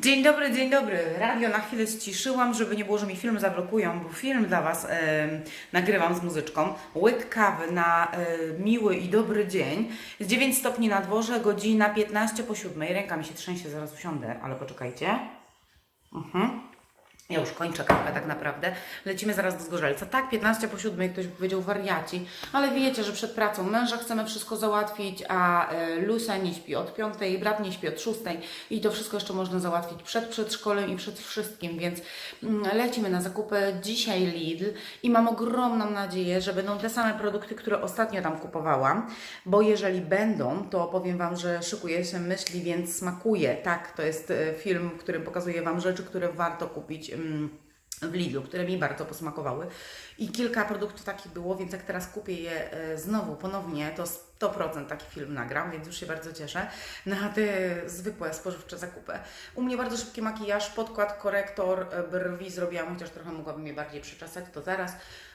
Dzień dobry, dzień dobry. Radio na chwilę ściszyłam, żeby nie było, że mi film zablokują, bo film dla Was em, nagrywam z muzyczką. Łyk kawy na e, miły i dobry dzień. Jest 9 stopni na dworze, godzina 15 po 7. Ręka mi się trzęsie, zaraz usiądę, ale poczekajcie. Mhm. Ja już kończę kawę tak naprawdę. Lecimy zaraz do Zgorzelca. Tak, 15 po 7 ktoś powiedział wariaci, ale wiecie, że przed pracą męża chcemy wszystko załatwić, a e, Lusa nie śpi od 5, brat nie śpi od 6 i to wszystko jeszcze można załatwić przed przedszkolem i przed wszystkim, więc mm, lecimy na zakupy dzisiaj Lidl i mam ogromną nadzieję, że będą te same produkty, które ostatnio tam kupowałam, bo jeżeli będą, to powiem Wam, że szykuje się myśli, więc smakuje. Tak, to jest e, film, w którym pokazuję Wam rzeczy, które warto kupić w Lidlu, które mi bardzo posmakowały. I kilka produktów takich było, więc jak teraz kupię je e, znowu, ponownie, to 100% taki film nagram, więc już się bardzo cieszę na te zwykłe spożywcze zakupy. U mnie bardzo szybki makijaż, podkład, korektor, e, brwi zrobiłam, chociaż trochę mogłabym je bardziej przeczesać, to zaraz.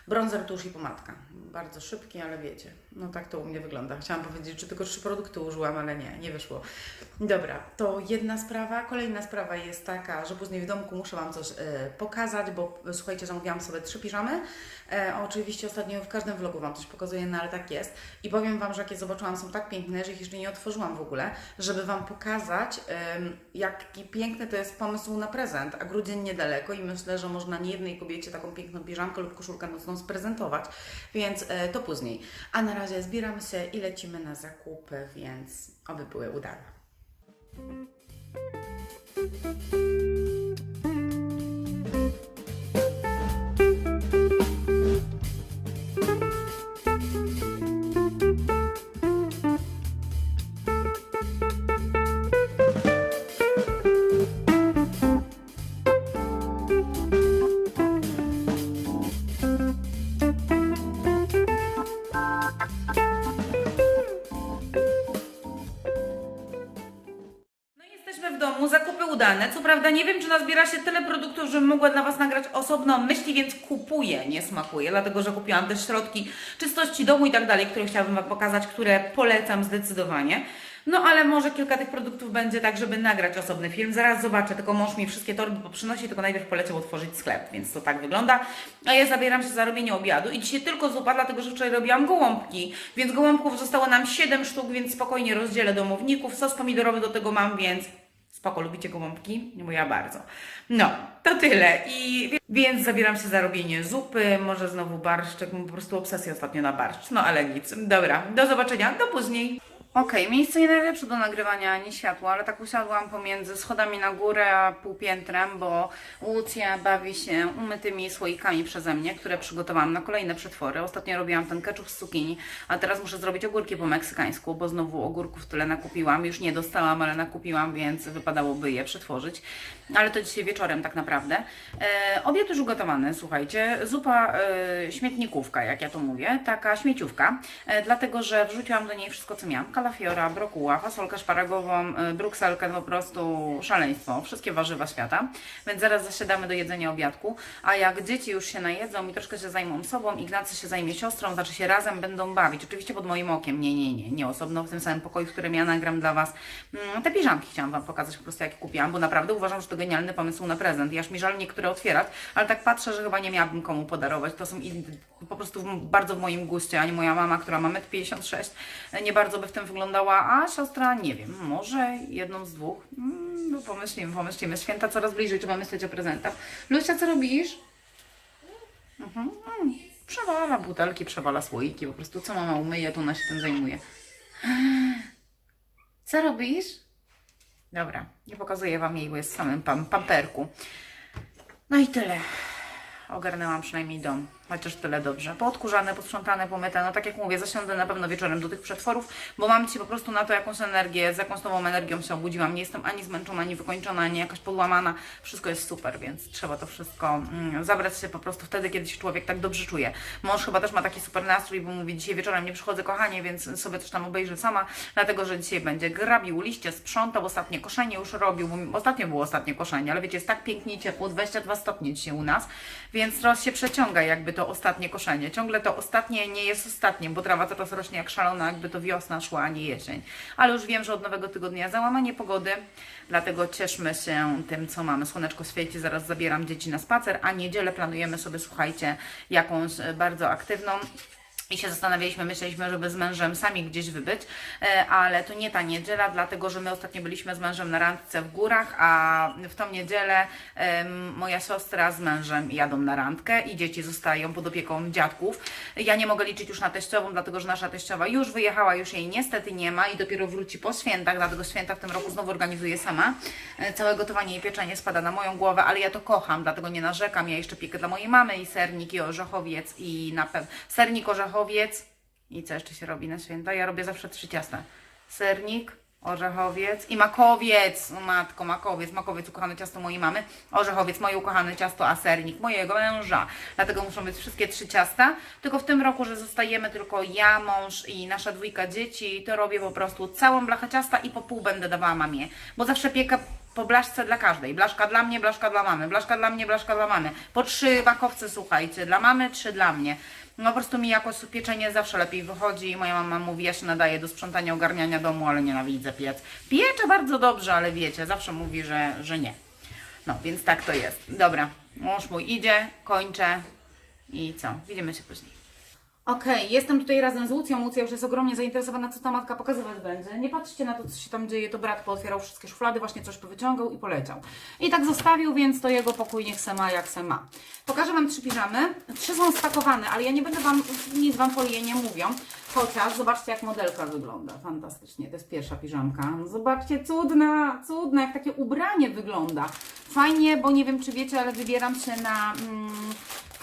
Bronzer, tusz i pomadka. Bardzo szybki, ale wiecie, no tak to u mnie wygląda. Chciałam powiedzieć, że tylko trzy produkty użyłam, ale nie, nie wyszło. Dobra, to jedna sprawa. Kolejna sprawa jest taka, że później w domku muszę Wam coś e, pokazać, bo e, słuchajcie, zamówiłam sobie trzy piżamy. E, oczywiście ostatnio w każdym vlogu Wam coś pokazuję, no ale tak jest. I powiem Wam, że jak je zobaczyłam, są tak piękne, że ich jeszcze nie otworzyłam w ogóle, żeby Wam pokazać, jaki piękny to jest pomysł na prezent. A grudzień niedaleko i myślę, że można nie jednej kobiecie taką piękną piżamkę lub koszulkę nocną sprezentować, więc e, to później. A na razie zbieramy się i lecimy na zakupy, więc oby były udane. Prawda nie wiem, czy nazbiera się tyle produktów, żebym mogła dla Was nagrać osobno myśli, więc kupuję, nie smakuje, dlatego że kupiłam też środki czystości domu i tak dalej, które chciałabym Wam pokazać, które polecam zdecydowanie. No ale może kilka tych produktów będzie tak, żeby nagrać osobny film. Zaraz zobaczę, tylko mąż mi wszystkie torby poprzynosi, tylko najpierw poleciał otworzyć sklep, więc to tak wygląda. A ja zabieram się za robienie obiadu i dzisiaj tylko zupa, dlatego że wczoraj robiłam gołąbki, więc gołąbków zostało nam 7 sztuk, więc spokojnie rozdzielę domowników. Sos pomidorowy do tego mam, więc Spoko, lubicie gołąbki? Bo ja bardzo. No, to tyle. I więc zabieram się za robienie zupy, może znowu barszczek, po prostu obsesję ostatnio na barszcz. No ale nic. Dobra, do zobaczenia, do później. Okej, miejsce nie najlepsze do nagrywania, nie światło, ale tak usiadłam pomiędzy schodami na górę a półpiętrem, bo Łucja bawi się umytymi słoikami przeze mnie, które przygotowałam na kolejne przetwory. Ostatnio robiłam ten keczup z cukinii, a teraz muszę zrobić ogórki po meksykańsku, bo znowu ogórków tyle nakupiłam. Już nie dostałam, ale nakupiłam, więc wypadałoby je przetworzyć. Ale to dzisiaj wieczorem tak naprawdę. E, obiad już ugotowany, słuchajcie. Zupa e, śmietnikówka, jak ja to mówię, taka śmieciówka, e, dlatego że wrzuciłam do niej wszystko, co miałam. Kalafiora, brokuła, fasolkę szparagową, e, brukselkę, po prostu szaleństwo. Wszystkie warzywa świata. Więc zaraz zasiadamy do jedzenia obiadku. A jak dzieci już się najedzą i troszkę się zajmą sobą, Ignacy się zajmie siostrą, znaczy się razem będą bawić. Oczywiście pod moim okiem. Nie, nie, nie. Nie osobno w tym samym pokoju, w którym ja nagram dla Was. Mm, Te piżamki chciałam Wam pokazać po prostu, jakie kupiłam, bo naprawdę uważam, że to genialny pomysł na prezent. I aż mi żal niektóre otwierać, ale tak patrzę, że chyba nie miałabym komu podarować. To są po prostu bardzo w moim guście, a nie moja mama, która ma 1,56 m, nie bardzo by w tym wyglądała, a siostra, nie wiem, może jedną z dwóch. Mm, no pomyślimy, pomyślimy. Święta coraz bliżej, trzeba myśleć o prezentach. Lucia, co robisz? Mhm. mm, Przewala butelki, przewala słoiki, po prostu co mama umyje, to ona się tym zajmuje. Co robisz? Dobra, nie pokazuję Wam jej, bo jest w samym pam pamperku. No i tyle. Ogarnęłam przynajmniej dom, chociaż tyle dobrze. Poodkurzane, posprzątane, pomyte. No tak jak mówię, zasiądę na pewno wieczorem do tych przetworów, bo mam dzisiaj po prostu na to jakąś energię, z jakąś nową energią się obudziłam. Nie jestem ani zmęczona, ani wykończona, ani jakaś podłamana. Wszystko jest super, więc trzeba to wszystko mm, zabrać się po prostu wtedy, kiedy się człowiek tak dobrze czuje. Mąż chyba też ma taki super nastrój, bo mówi, dzisiaj wieczorem nie przychodzę, kochanie, więc sobie coś tam obejrzę sama, dlatego, że dzisiaj będzie grabił liście, sprzątał, ostatnie koszenie już robił, bo ostatnio było ostatnie koszenie, ale wiecie, jest tak pięknie ciepło, 22 stopnie dzisiaj u nas, więc teraz się przeciąga jakby to ostatnie koszenie. Ciągle to ostatnie nie jest ostatnim, bo trawa coraz rośnie jak szalona, jakby to wiosna szła, a nie jesień. Ale już wiem, że od nowego tygodnia załamanie pogody, dlatego cieszmy się tym, co mamy. Słoneczko świeci, zaraz zabieram dzieci na spacer, a niedzielę planujemy sobie, słuchajcie, jakąś e, bardzo aktywną. I się zastanawialiśmy, myśleliśmy, żeby z mężem sami gdzieś wybyć, e, ale to nie ta niedziela, dlatego że my ostatnio byliśmy z mężem na randce w górach, a w tą niedzielę moja siostra z mężem jadą na randkę i dzieci zostają pod opieką dziadków. Ja nie mogę liczyć już na teściową, dlatego że nasza teściowa już wyjechała, już jej niestety nie ma i dopiero wróci po świętach, dlatego święta w tym roku znowu organizuję sama. E, Całe gotowanie i pieczenie spada na moją głowę, ale ja to kocham, dlatego nie narzekam. Ja jeszcze piekę dla mojej mamy i sernik, i orzechowiec, i na pewno sernik, orzechowiec i co jeszcze się robi na święta? Ja robię zawsze trzy ciasta. Sernik, orzechowiec i makowiec. O matko, makowiec, makowiec, ukochane ciasto mojej mamy, orzechowiec, moje ukochane ciasto, a sernik mojego męża. Dlatego muszą być wszystkie trzy ciasta. Tylko w tym roku, że zostajemy tylko ja, mąż i nasza dwójka dzieci, to robię po prostu całą blachę ciasta i po pół będę dawała mamie. Bo zawsze piekę po blaszce dla każdej. Blaszka dla mnie, blaszka dla mamy. Blaszka dla mnie, blaszka dla mamy. Po trzy makowce, słuchajcie. Dla mamy, trzy dla mnie. No po prostu mi jakoś pieczenie zawsze lepiej wychodzi i moja mama mówi, ja się nadaję do sprzątania, ogarniania domu, ale nienawidzę piec. Pieczę bardzo dobrze, ale wiecie, zawsze mówi, że, że nie. No, więc tak to jest. Dobra, mąż mój idzie, kończę i co? Widzimy się później. Okej, jestem tutaj razem z Łucją. Łucja już jest ogromnie zainteresowana, co ta matka pokazywać będzie. Nie patrzcie na to, co się tam dzieje, to brat pootwierał wszystkie szuflady, właśnie coś powyciągał i poleciał. I tak zostawił, więc to jego pokój niech se ma, jak se ma. Pokażę Wam trzy piżamy. Trzy są spakowane, ale ja nie będę Wam, nic Wam folie nie mówią. Chociaż zobaczcie, jak modelka wygląda. Fantastycznie, to jest pierwsza piżamka. Zobaczcie, cudna, cudna, jak takie ubranie wygląda. Fajnie, bo nie wiem, czy wiecie, ale wybieram się na... Mm,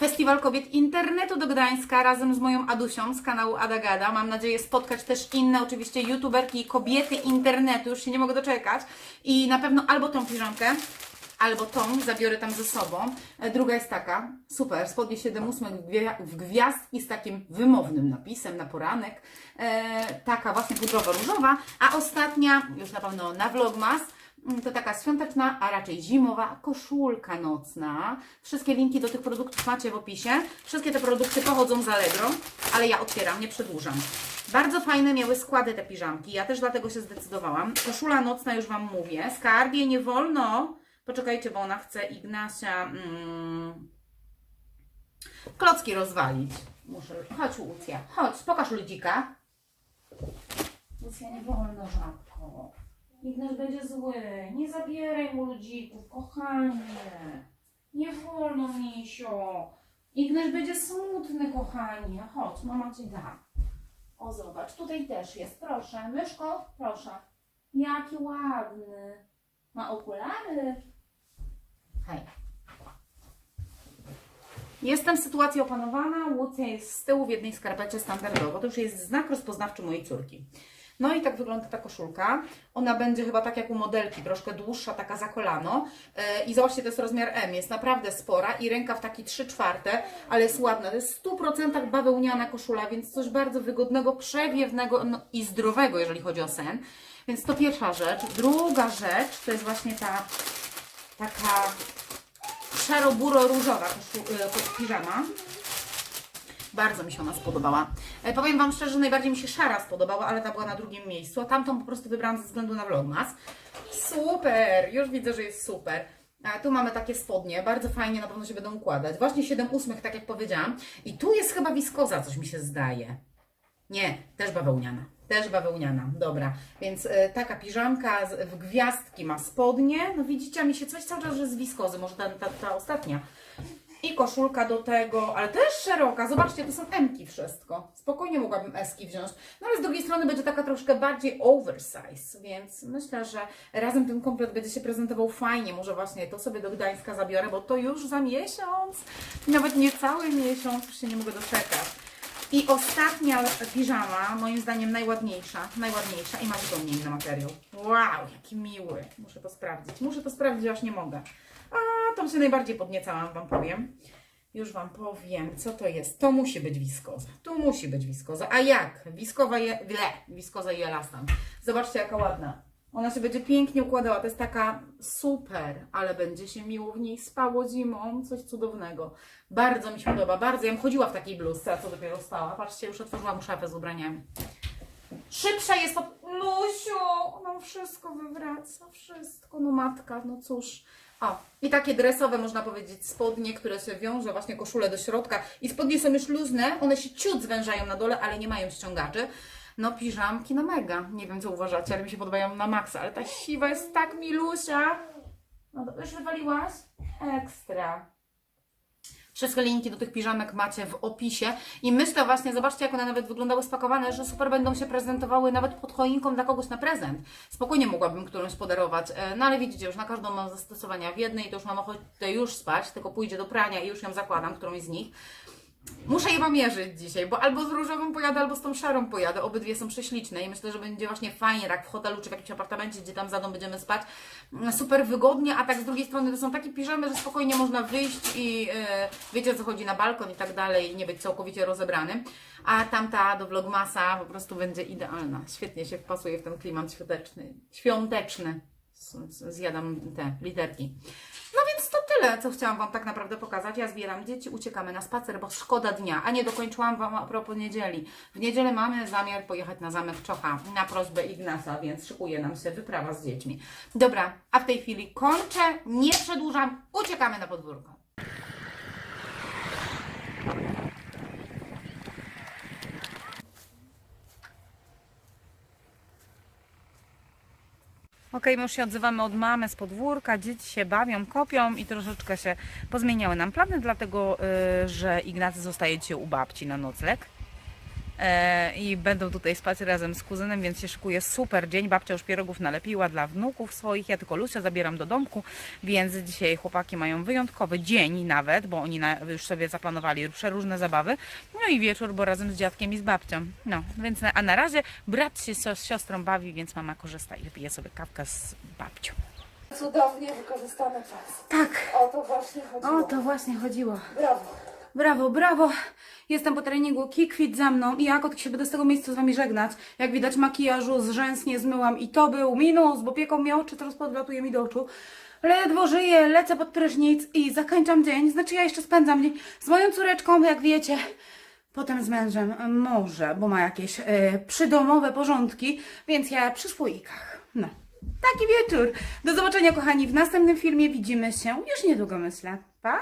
Festiwal Kobiet Internetu do Gdańska razem z moją Adusią z kanału Adagada. Mam nadzieję spotkać też inne oczywiście youtuberki i kobiety internetu. Już się nie mogę doczekać. I na pewno albo tą piżamkę, albo tą zabiorę tam ze sobą. E, Druga jest taka, super, spodnie 7-8 w gwia- w gwiazdki z takim wymownym napisem na poranek. E, taka właśnie pudrowo-różowa. A ostatnia, już na pewno na Vlogmas, Mm, to taka świąteczna, a raczej zimowa koszulka nocna. Wszystkie linki do tych produktów macie w opisie. Wszystkie te produkty pochodzą z Allegro, ale ja otwieram, nie przedłużam. Bardzo fajne miały składy te piżamki, ja też dlatego się zdecydowałam. Koszula nocna już Wam mówię. Skarbie nie wolno. Poczekajcie, bo ona chce Ignacia mm, klocki rozwalić. Muszę. Chodź, Łucja, chodź, pokaż ludzika. Lucja, nie wolno, żabko. Ignaś będzie zły. Nie zabieraj mu ludzików, kochanie. Nie wolno, misio. Ignaś będzie smutny, kochanie. Chodź, mama ci da. O, zobacz, tutaj też jest. Proszę, myszko, proszę. Jaki ładny. Ma okulary. Hej. Jestem sytuacja opanowana. Łucja jest z tyłu w jednej skarpecie standardowo. To już jest znak rozpoznawczy mojej córki. No i tak wygląda ta koszulka. Ona będzie chyba tak jak u modelki, troszkę dłuższa, taka za kolano. Yy, I zobaczcie, to jest rozmiar M, jest naprawdę spora i rękaw taki 3 czwarte, ale jest ładna. To jest w 100% bawełniana koszula, więc coś bardzo wygodnego, przewiewnego no, i zdrowego, jeżeli chodzi o sen. Więc to pierwsza rzecz. Druga rzecz to jest właśnie ta taka szaro-buro-różowa yy, piżama. Bardzo mi się ona spodobała. E, powiem Wam szczerze, że najbardziej mi się szara spodobała, ale ta była na drugim miejscu, a tamtą po prostu wybrałam ze względu na vlogmas. Super! Już widzę, że jest super. A tu mamy takie spodnie, bardzo fajnie, na pewno się będą układać. Właśnie 7 ósmych, tak jak powiedziałam. I tu jest chyba wiskoza, coś mi się zdaje. Nie, też bawełniana. Też bawełniana, dobra. Więc e, taka piżamka z, w gwiazdki ma spodnie. No widzicie, mi się coś cały czas, że z wiskozy, może ta, ta, ta ostatnia. I koszulka do tego, ale też szeroka. Zobaczcie, to są M-ki wszystko. Spokojnie mogłabym S-ki wziąć. No ale z drugiej strony będzie taka troszkę bardziej oversize, więc myślę, że razem ten komplet będzie się prezentował fajnie. Może właśnie to sobie do Gdańska zabiorę, bo to już za miesiąc. Nawet nie cały miesiąc, już się nie mogę doczekać. I ostatnia piżama, moim zdaniem najładniejsza, najładniejsza i ma zupełnie inny materiał. Wow, jaki miły. Muszę to sprawdzić. Muszę to sprawdzić, aż nie mogę. A, tam się najbardziej podniecałam, Wam powiem. Już Wam powiem, co to jest. To musi być wiskoza. Tu musi być wiskoza. A jak? Wiskowa je... Wiskoza i elastan. Zobaczcie, jaka ładna. Ona się będzie pięknie układała. To jest taka super, ale będzie się miło w niej spało zimą. Coś cudownego. Bardzo mi się podoba, bardzo. Ja bym chodziła w takiej bluzce, a co dopiero stała. Patrzcie, już otworzyłam szafę z ubraniami. Szybsza jest to... Lusiu, no wszystko wywraca, wszystko. No matka, no cóż. O, i takie dresowe, można powiedzieć, spodnie, które się wiąże, właśnie koszulę do środka. I spodnie są już luźne, one się ciut zwężają na dole, ale nie mają ściągaczy. No piżamki na mega. Nie wiem, co uważacie, ale mi się podobają na maksa. Ale ta siwa jest tak milusia. No to już wywaliłaś? Ekstra. Wszystkie linki do tych piżamek macie w opisie. I myślę właśnie, zobaczcie jak one nawet wyglądały spakowane, że super będą się prezentowały nawet pod choinką dla kogoś na prezent. Spokojnie mogłabym którąś podarować. E, No ale widzicie, już na każdą mam zastosowania. W jednej to już mam ochotę już spać, tylko pójdzie do prania i już ją zakładam, którąś z nich. Muszę je mierzyć dzisiaj, bo albo z różową pojadę, albo z tą szarą pojadę. Obydwie są prześliczne i myślę, że będzie właśnie fajnie tak w hotelu czy w jakimś apartamencie, gdzie tam za dom będziemy spać. Mm, Super wygodnie, a tak z drugiej strony to są takie piżamy, że spokojnie można wyjść i e, wiecie co chodzi na balkon i tak dalej i nie być całkowicie rozebranym. A tamta do vlogmasa po prostu będzie idealna. Świetnie się wpasuje w ten klimat świąteczny. Świąteczny. Zjadam te literki. No więc to tyle, co chciałam Wam tak naprawdę pokazać. Ja zbieram dzieci, uciekamy na spacer, bo szkoda dnia. A nie dokończyłam Wam a propos niedzieli. W niedzielę mamy zamiar pojechać na zamek Czocha na prośbę Ignasa, więc szykuje nam się wyprawa z dziećmi. Dobra, a w tej chwili kończę, nie przedłużam, uciekamy na podwórko. Okej, my już się odzywamy od mamy z podwórka, dzieci się bawią, kopią i troszeczkę się pozmieniały nam plany, dlatego y, że Ignacy zostaje dzisiaj u babci na nocleg. E, I będą tutaj spać razem z kuzynem, więc się szykuje super dzień. Babcia już pierogów nalepiła dla wnuków swoich, ja tylko Lucia zabieram do domku, więc dzisiaj chłopaki mają wyjątkowy dzień nawet, bo oni już sobie zaplanowali przeróżne zabawy. No i wieczór, bo razem z dziadkiem i z babcią. No, więc na, a na razie brat się z siostrą bawi, więc mama korzysta i wypije sobie kawkę z babcią. Cudownie wykorzystany czas. Tak, O to właśnie chodziło. o to właśnie chodziło. Brawo. Brawo, brawo! Jestem po treningu, kikwit za mną i ja się będę z tego miejsca z Wami żegnać. Jak widać makijażu zrzęsnie zmyłam i to był minus, bo pieką mi oczy, teraz podlatuje mi do oczu. Ledwo żyję, lecę pod prysznic i zakończam dzień. Znaczy ja jeszcze spędzam dzień z moją córeczką, jak wiecie. Potem z mężem może, bo ma jakieś e, przydomowe porządki, więc ja przy słoikach. No, taki wieczór. Do zobaczenia kochani w następnym filmie. Widzimy się już niedługo myślę. Pa!